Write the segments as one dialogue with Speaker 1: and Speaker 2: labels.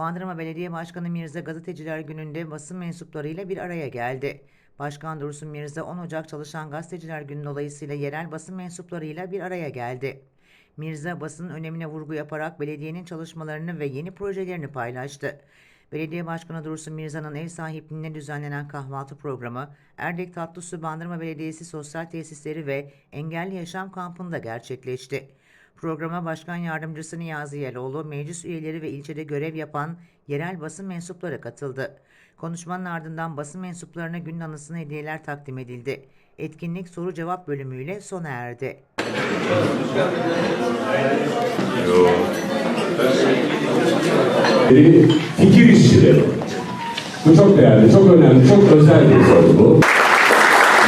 Speaker 1: Bandırma Belediye Başkanı Mirza Gazeteciler Günü'nde basın mensuplarıyla bir araya geldi. Başkan Dursun Mirza 10 Ocak Çalışan Gazeteciler Günü dolayısıyla yerel basın mensuplarıyla bir araya geldi. Mirza basının önemine vurgu yaparak belediyenin çalışmalarını ve yeni projelerini paylaştı. Belediye Başkanı Dursun Mirza'nın ev sahipliğinde düzenlenen kahvaltı programı Erdek Tatlısu Bandırma Belediyesi Sosyal Tesisleri ve Engelli Yaşam Kampı'nda gerçekleşti. Programa Başkan Yardımcısı Niyazi Yeloğlu, meclis üyeleri ve ilçede görev yapan yerel basın mensupları katıldı. Konuşmanın ardından basın mensuplarına günün anısına hediyeler takdim edildi. Etkinlik soru cevap bölümüyle sona erdi.
Speaker 2: Fikir işçileri. Bu çok değerli, çok önemli, çok özel bir soru bu.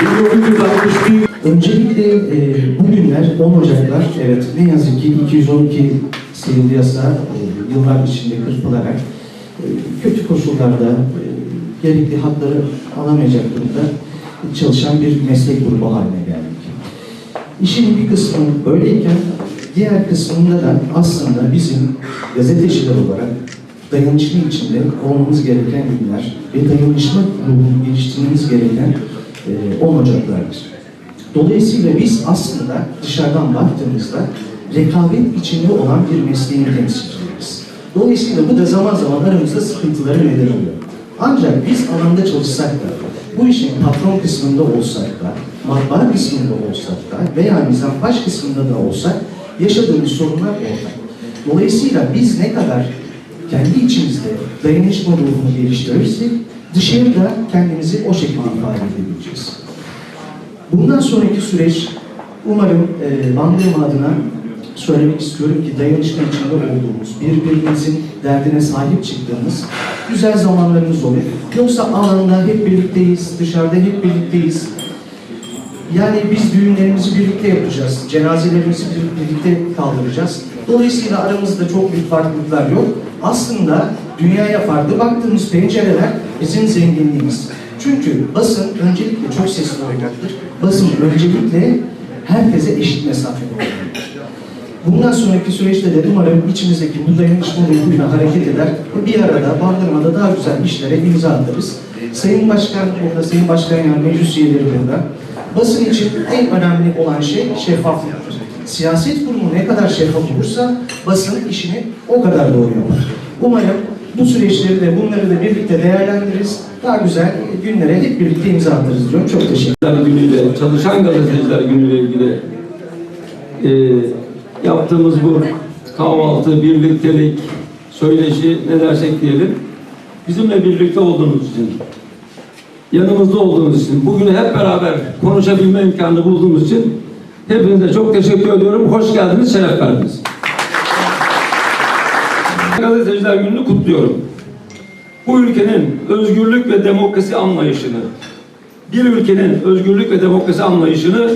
Speaker 2: 1961
Speaker 3: Öncelikle e, bugünler 10 Ocaklar, evet ne yazık ki 212 sayılı yasa e, yıllar içinde kırpılarak e, kötü koşullarda e, gerekli hakları alamayacak durumda çalışan bir meslek grubu haline geldik. İşin bir kısmı böyleyken diğer kısmında da aslında bizim gazeteciler olarak dayanışma içinde olmamız gereken günler ve dayanışma ruhunu geliştirmemiz gereken e, 10 Ocaklardır. Dolayısıyla biz aslında dışarıdan baktığımızda rekabet içinde olan bir mesleğin temsilcileriyiz. Dolayısıyla bu da zaman zaman aramızda sıkıntıları neden oluyor. Ancak biz alanda çalışsak da, bu işin patron kısmında olsak da, matbaa kısmında olsak da veya mizanpaş kısmında da olsak yaşadığımız sorunlar ortak. Dolayısıyla biz ne kadar kendi içimizde dayanışma ruhunu geliştirirsek dışarıda kendimizi o şekilde ifade edebileceğiz. Bundan sonraki süreç umarım e, Bandırma adına söylemek istiyorum ki dayanışma içinde olduğumuz, birbirimizin derdine sahip çıktığımız güzel zamanlarımız olur. Yoksa alanda hep birlikteyiz, dışarıda hep birlikteyiz. Yani biz düğünlerimizi birlikte yapacağız, cenazelerimizi bir- birlikte kaldıracağız. Dolayısıyla aramızda çok büyük farklılıklar yok. Aslında dünyaya farklı baktığımız pencereler bizim zenginliğimiz. Çünkü basın öncelikle çok sesli olacaktır. Basın öncelikle herkese eşit mesafede olmalıdır. Bundan sonraki süreçte de umarım içimizdeki bu dayanışma ruhuyla hareket eder ve bir arada Bandırma'da daha güzel işlere imza atarız. Sayın Başkan burada, Sayın Başkan yani meclis üyeleri burada. Basın için en önemli olan şey şeffaflıktır. Siyaset kurumu ne kadar şeffaf olursa basın işini o kadar doğru yapar. Umarım bu süreçleri de bunları da birlikte değerlendiririz. Daha güzel günlere hep birlikte imza atarız diyorum. Çok teşekkür
Speaker 4: Günü'yle, Çalışan Gazeteciler Günü'yle ilgili e, yaptığımız bu kahvaltı, birliktelik, söyleşi ne dersek diyelim, bizimle birlikte olduğunuz için, yanımızda olduğunuz için, bugün hep beraber konuşabilme imkanı bulduğumuz için hepinize çok teşekkür ediyorum. Hoş geldiniz, şeref verdiniz. Gazeteciler Günü'nü kutluyorum. Bu ülkenin özgürlük ve demokrasi anlayışını, bir ülkenin özgürlük ve demokrasi anlayışını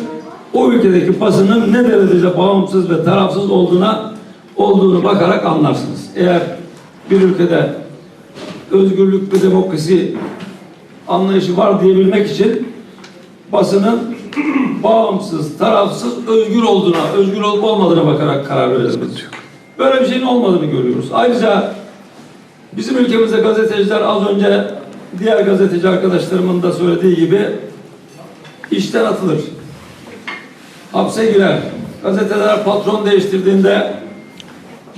Speaker 4: o ülkedeki basının ne derecede bağımsız ve tarafsız olduğuna olduğunu bakarak anlarsınız. Eğer bir ülkede özgürlük ve demokrasi anlayışı var diyebilmek için basının bağımsız, tarafsız, özgür olduğuna, özgür olup olmadığına bakarak karar veririz. Böyle bir şeyin olmadığını görüyoruz. Ayrıca Bizim ülkemizde gazeteciler az önce diğer gazeteci arkadaşlarımın da söylediği gibi işten atılır. Hapse girer. Gazeteler patron değiştirdiğinde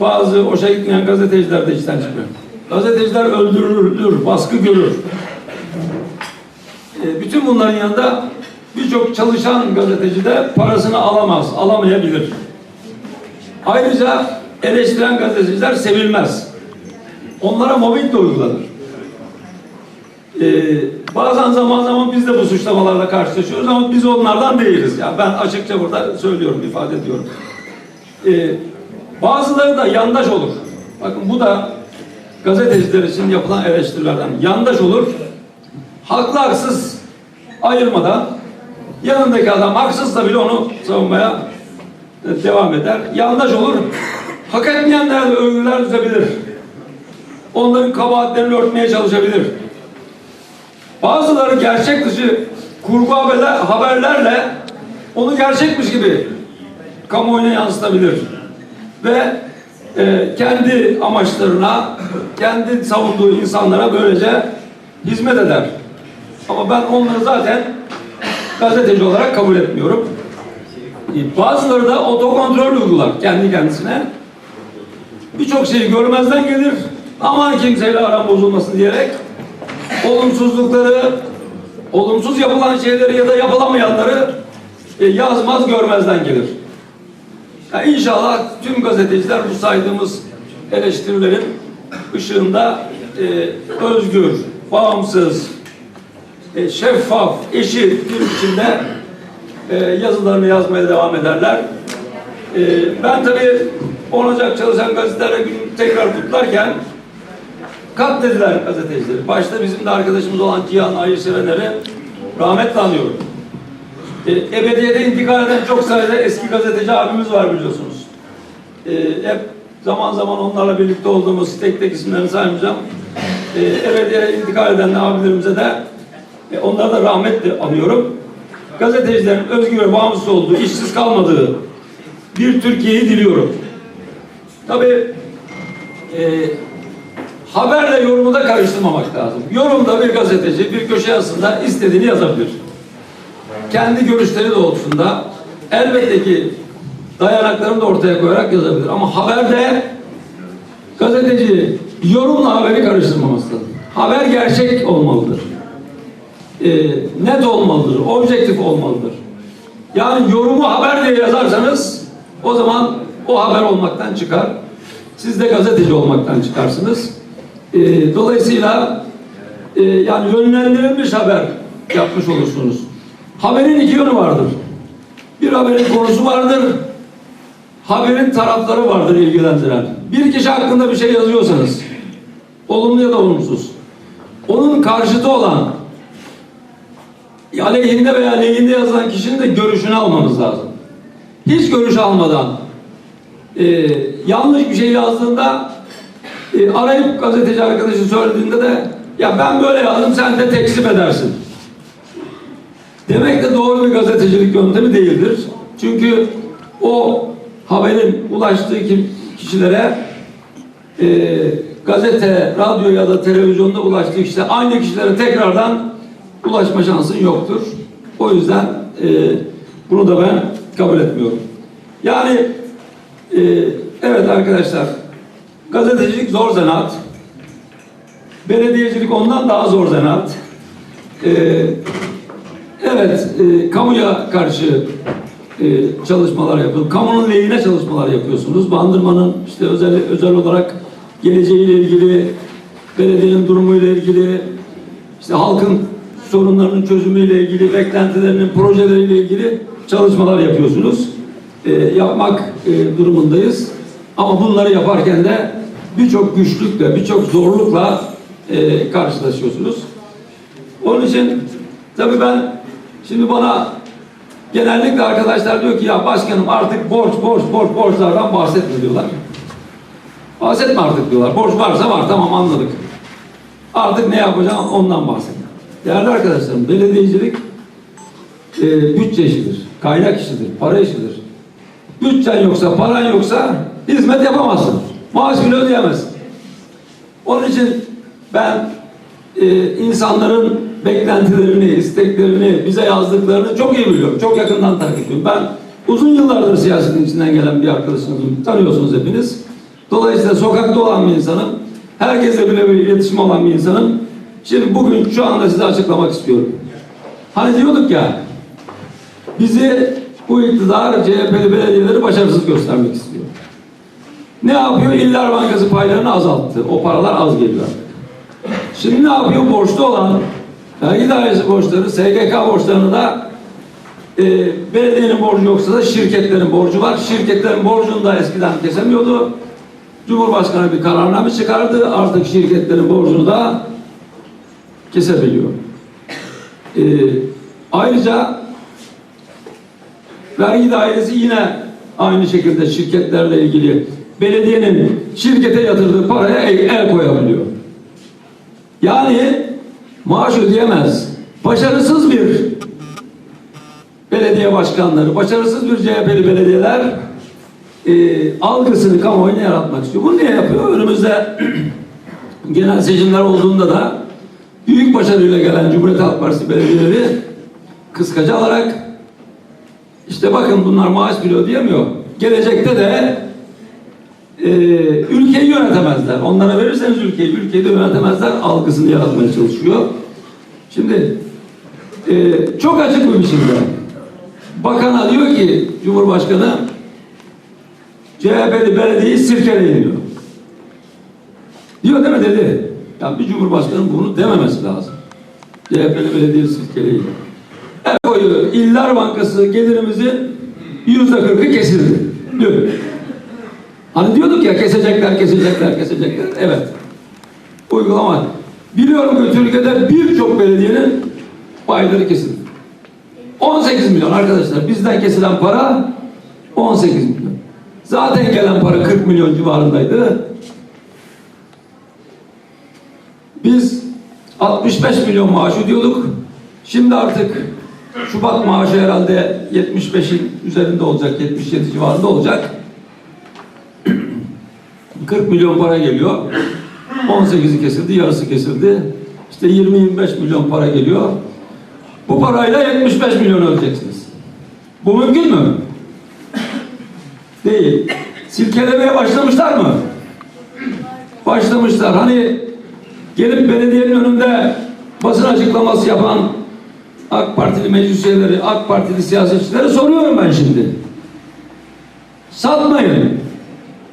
Speaker 4: bazı hoşa gitmeyen gazeteciler de işten çıkıyor. Gazeteciler öldürülür, baskı görür. E, bütün bunların yanında birçok çalışan gazeteci de parasını alamaz, alamayabilir. Ayrıca eleştiren gazeteciler sevilmez. Onlara mobbing de uygulanır. Ee, bazen zaman zaman biz de bu suçlamalarla karşılaşıyoruz ama biz onlardan değiliz. Yani ben açıkça burada söylüyorum, ifade ediyorum. Ee, bazıları da yandaş olur. Bakın bu da gazeteciler için yapılan eleştirilerden. Yandaş olur. Haklı haksız ayırmadan yanındaki adam haksızsa bile onu savunmaya devam eder. Yandaş olur. Hak etmeyenlere de övgüler düzebilir onların kabahatlerini örtmeye çalışabilir. Bazıları gerçek dışı kurgu haberler, haberlerle onu gerçekmiş gibi kamuoyuna yansıtabilir. Ve e, kendi amaçlarına, kendi savunduğu insanlara böylece hizmet eder. Ama ben onları zaten gazeteci olarak kabul etmiyorum. E, Bazıları da otokontrol uygular kendi kendisine. Birçok şeyi görmezden gelir. Aman kimseyle aram bozulmasın diyerek olumsuzlukları, olumsuz yapılan şeyleri ya da yapılamayanları e, yazmaz görmezden gelir. Ya inşallah tüm gazeteciler bu saydığımız eleştirilerin ışığında e, özgür, bağımsız, e, şeffaf, eşit bir biçimde e, yazılarını yazmaya devam ederler. E, ben tabii 10 Ocak Çalışan Gazeteler Günü tekrar kutlarken katlediler gazetecileri. Başta bizim de arkadaşımız olan Cihan Ayırsevener'i rahmetle anıyorum. E, ebediyete intikal eden çok sayıda eski gazeteci abimiz var biliyorsunuz. E, hep zaman zaman onlarla birlikte olduğumuz tek tek isimlerini saymayacağım. E, ebediyete intikal eden abilerimize de e, onları da rahmetle anıyorum. Gazetecilerin özgür ve bağımsız olduğu, işsiz kalmadığı bir Türkiye'yi diliyorum. Tabii e, haberle yorumu da karıştırmamak lazım. Yorumda bir gazeteci bir köşe yazısında istediğini yazabilir kendi görüşleri doğrultusunda elbette ki dayanaklarını da ortaya koyarak yazabilir. Ama haberde gazeteci yorumla haberi karıştırmaması lazım. Haber gerçek olmalıdır. Ee, net olmalıdır, objektif olmalıdır. Yani yorumu haber diye yazarsanız o zaman o haber olmaktan çıkar. Siz de gazeteci olmaktan çıkarsınız. Ee, dolayısıyla e, yani yönlendirilmiş haber yapmış olursunuz. Haberin iki yönü vardır. Bir haberin konusu vardır. Haberin tarafları vardır ilgilendiren. Bir kişi hakkında bir şey yazıyorsanız, olumlu ya da olumsuz, onun karşıtı olan, aleyhinde veya lehinde yazılan kişinin de görüşünü almamız lazım. Hiç görüş almadan, e, yanlış bir şey yazdığında e, arayıp gazeteci arkadaşı söylediğinde de ya ben böyle yazdım sen de tekzip edersin. Demek de doğru bir gazetecilik yöntemi değildir. Çünkü o haberin ulaştığı kişilere e, gazete, radyo ya da televizyonda ulaştığı kişiler aynı kişilere tekrardan ulaşma şansın yoktur. O yüzden e, bunu da ben kabul etmiyorum. Yani e, evet arkadaşlar gazetecilik zor zanaat. Belediyecilik ondan daha zor zanaat. E, Evet, e, kamuya karşı e, çalışmalar yapıyorsunuz. Kamunun lehine çalışmalar yapıyorsunuz. Bandırmanın işte özel özel olarak geleceğiyle ilgili, belediyenin durumuyla ilgili, işte halkın sorunlarının çözümüyle ilgili, beklentilerinin, projeleriyle ilgili çalışmalar yapıyorsunuz. E, yapmak e, durumundayız. Ama bunları yaparken de birçok güçlükle, birçok zorlukla e, karşılaşıyorsunuz. Onun için tabii ben şimdi bana genellikle arkadaşlar diyor ki ya başkanım artık borç borç borç borçlardan bahsetme diyorlar. Bahsetme artık diyorlar. Borç varsa var tamam anladık. Artık ne yapacağım ondan bahset. Değerli arkadaşlarım belediyecilik e, bütçe işidir. Kaynak işidir. Para işidir. Bütçen yoksa paran yoksa hizmet yapamazsın. Maaş bile ödeyemezsin. Onun için ben e, insanların beklentilerini, isteklerini, bize yazdıklarını çok iyi biliyorum. Çok yakından takip ediyorum. Ben uzun yıllardır siyasetin içinden gelen bir arkadaşınızım. Tanıyorsunuz hepiniz. Dolayısıyla sokakta olan bir insanım. Herkesle bile bir iletişim olan bir insanım. Şimdi bugün şu anda size açıklamak istiyorum. Hani diyorduk ya, bizi bu iktidar CHP'li belediyeleri başarısız göstermek istiyor. Ne yapıyor? İller Bankası paylarını azalttı. O paralar az geliyor. Şimdi ne yapıyor? Borçlu olan vergi dairesi borçları, SGK borçlarını da e, belediyenin borcu yoksa da şirketlerin borcu var. Şirketlerin borcunu da eskiden kesemiyordu. Cumhurbaşkanı bir kararname çıkardı. Artık şirketlerin borcunu da kesebiliyor. E, ayrıca vergi dairesi yine aynı şekilde şirketlerle ilgili belediyenin şirkete yatırdığı paraya el, el koyabiliyor. Yani maaş ödeyemez. Başarısız bir belediye başkanları, başarısız bir CHP'li belediyeler e, algısını kamuoyuna yaratmak istiyor. Bunu niye yapıyor? Önümüzde genel seçimler olduğunda da büyük başarıyla gelen Cumhuriyet Halk Partisi belediyeleri kıskaca alarak işte bakın bunlar maaş bile ödeyemiyor. Gelecekte de e, ülkeyi yönetemezler. Onlara verirseniz ülkeyi, ülkeyi de yönetemezler algısını yaratmaya çalışıyor. Şimdi e, çok açık bir biçimde bakana diyor ki Cumhurbaşkanı CHP'li belediyeyi sirkeleyin diyor. Diyor değil mi dedi. Ya bir Cumhurbaşkanı bunu dememesi lazım. CHP'li belediyeyi sirkeleyin. El koyu İller Bankası gelirimizin yüzde kırkı kesildi. Dün. Hani diyorduk ya kesecekler, kesecekler, kesecekler. Evet. Uygulama. Biliyorum ki Türkiye'de birçok belediyenin payları kesildi. 18 milyon arkadaşlar. Bizden kesilen para 18 milyon. Zaten gelen para 40 milyon civarındaydı. Biz 65 milyon maaş ödüyorduk. Şimdi artık Şubat maaşı herhalde 75'in üzerinde olacak, 77 civarında olacak. 40 milyon para geliyor. 18'i kesildi, yarısı kesildi. İşte 20-25 milyon para geliyor. Bu parayla 75 milyon ödeyeceksiniz. Bu mümkün mü? Değil. Silkelemeye başlamışlar mı? Başlamışlar. Hani gelip belediyenin önünde basın açıklaması yapan AK Partili meclis üyeleri, AK Partili siyasetçilere soruyorum ben şimdi. Satmayın,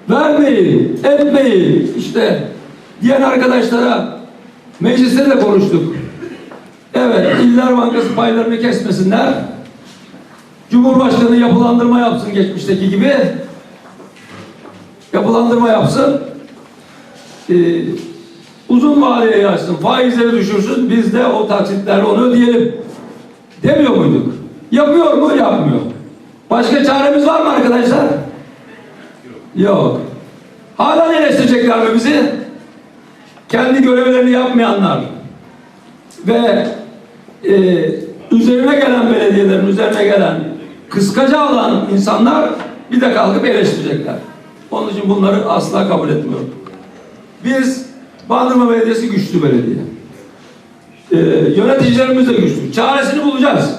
Speaker 4: vermeyin, etmeyin. İşte diyen arkadaşlara mecliste de konuştuk. Evet, İller Bankası paylarını kesmesinler. Cumhurbaşkanı yapılandırma yapsın geçmişteki gibi. Yapılandırma yapsın. Ee, uzun vadeye yaysın, faizleri düşürsün, biz de o taksitlerle onu ödeyelim. Demiyor muyduk? Yapıyor mu? Yapmıyor. Başka çaremiz var mı arkadaşlar? Yok. Hala eleştirecekler mi bizi? Kendi görevlerini yapmayanlar ve e, üzerine gelen belediyelerin üzerine gelen kıskaca alan insanlar bir de kalkıp eleştirecekler. Onun için bunları asla kabul etmiyorum. Biz Bandırma Belediyesi güçlü belediye. Ee, yöneticilerimiz de güçlü. Çaresini bulacağız.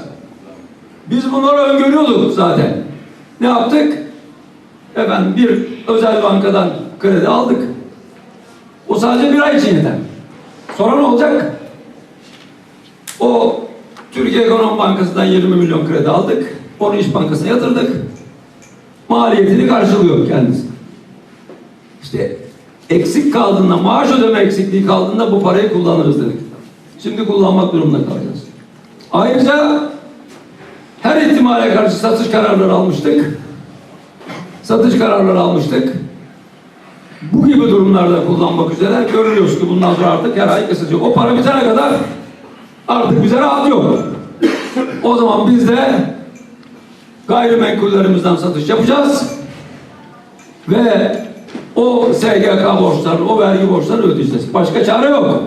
Speaker 4: Biz bunları öngörüyorduk zaten. Ne yaptık? Efendim bir özel bankadan kredi aldık. O sadece bir ay için yeter. Sonra ne olacak? O Türkiye Ekonomi Bankası'ndan 20 milyon kredi aldık. Onu İş Bankası'na yatırdık. Maliyetini karşılıyor kendisi. İşte eksik kaldığında, maaş ödeme eksikliği kaldığında bu parayı kullanırız dedik. Şimdi kullanmak durumunda kalacağız. Ayrıca her ihtimale karşı satış kararları almıştık. Satış kararları almıştık. Bu gibi durumlarda kullanmak üzere görüyoruz ki bundan sonra artık her ay kesilecek. O para bitene kadar artık bize rahat yok. O zaman biz de gayrimenkullerimizden satış yapacağız ve o SGK borçlarını, o vergi borçlarını ödeyeceğiz. Başka çare yok.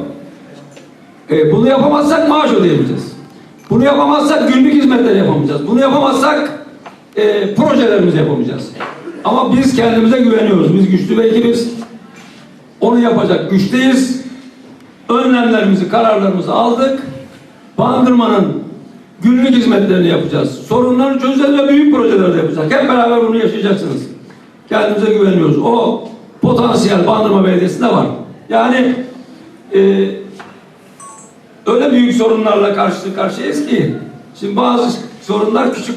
Speaker 4: E, bunu yapamazsak maaş ödeyemeyeceğiz. Bunu yapamazsak günlük hizmetler yapamayacağız. Bunu yapamazsak e, projelerimizi yapamayacağız. Ama biz kendimize güveniyoruz. Biz güçlü bir ekibiz. Onu yapacak güçteyiz. Önlemlerimizi, kararlarımızı aldık. Bandırmanın günlük hizmetlerini yapacağız. Sorunları çözeceğiz ve büyük projeler de yapacağız. Hep beraber bunu yaşayacaksınız. Kendimize güveniyoruz. O potansiyel Bandırma Belediyesi'nde var. Yani e, öyle büyük sorunlarla karşı karşıyayız ki şimdi bazı sorunlar küçük